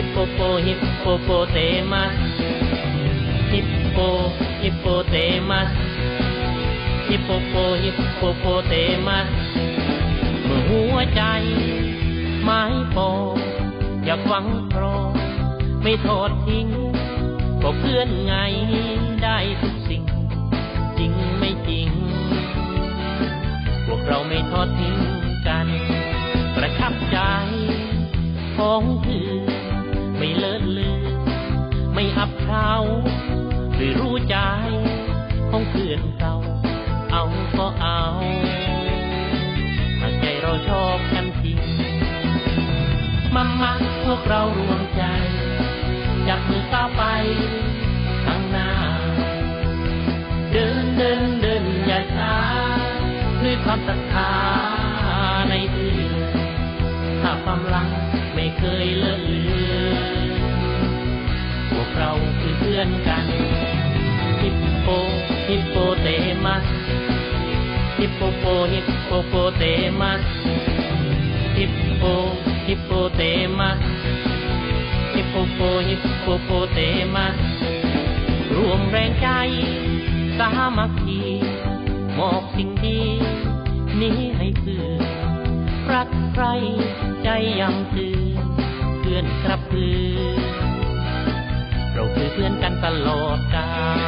ฮิปโปโปฮิปโปโปเตมัสฮิปโปฮิปโปเตมัสฮิปโปโปฮิปโปโปเตมัสเมื่อหัวใจไม้โปอยากหวังโปรไม่ทอดทิ้งก็เพื่อนไงได้ทุกสิ่ง ไม่อับเท้า หรือรู้ใจของเพื่อนเก่าเอาก็เอาหากใจเราชอบกันจริงมามาพวกเรารวมใจ จับมือก้าวไปข้างหน้า เดินเดินเดินอย่าช้าด้วยความศรัทธาในเพื่อนถ้าความรักไม่เคยเลิกเลือน กเราคือเพื่อนกัน ฮิปโป ฮิปโปเตมัส ฮิปโปโปฮิปโปโปเตมัส ฮิปโป ฮิปโปเตมัส ฮิปโปโปฮิปโปโปเตมัส รวมแรงใจ สามัคคีมอบสิ่งดีนี้ให้เพื่อนรักใครใจยำตื่นเพื่อนครับเพื่อนเราคือ เพื่อนกันตลอดกาล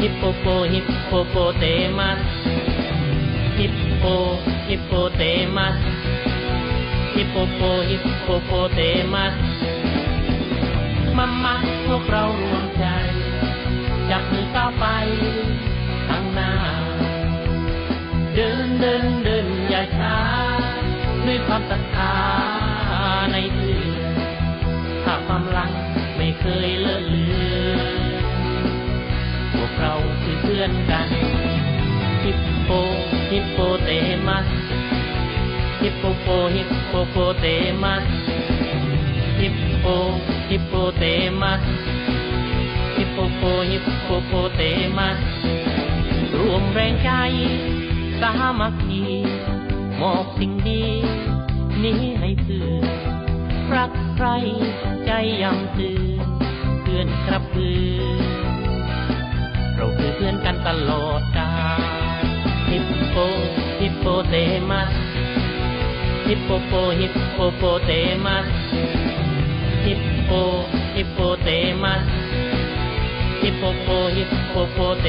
ฮิปโปโปฮิปโปโปเตมัสฮิปโปฮิปโปเตมัสฮิปโปโปฮิปโปโปเตมัสมามาพวกเรารวมใจ จับมือก้าวไปข้างหน้า เดินเดินเดินอย่าช้า ด้วยความศรัทธาในเพื่ถ้าความรักไม่เคยเลิกเลือน เราคือเพื่อนกัน ฮิปโป ฮิปโปเตมัส ฮิปโปโป ฮิปโปโปเตมัส ฮิปโป ฮิปโปเตมัส ฮิปโปโป ฮิปโปโปเตมัส รวมแรงใจสามัคคีมอบสิ่งดีนี้ให้เพื่อนรักใครใจยำตื่นเพื่อนครับเพื่อน คือเพื่อนกันตลอดกาลฮิปโปฮิปโปเตมัสฮิปโปโปฮิปโปโปเตมัสฮิปโปฮิปโปเตมัสฮิปโปโปฮิปโปโปเต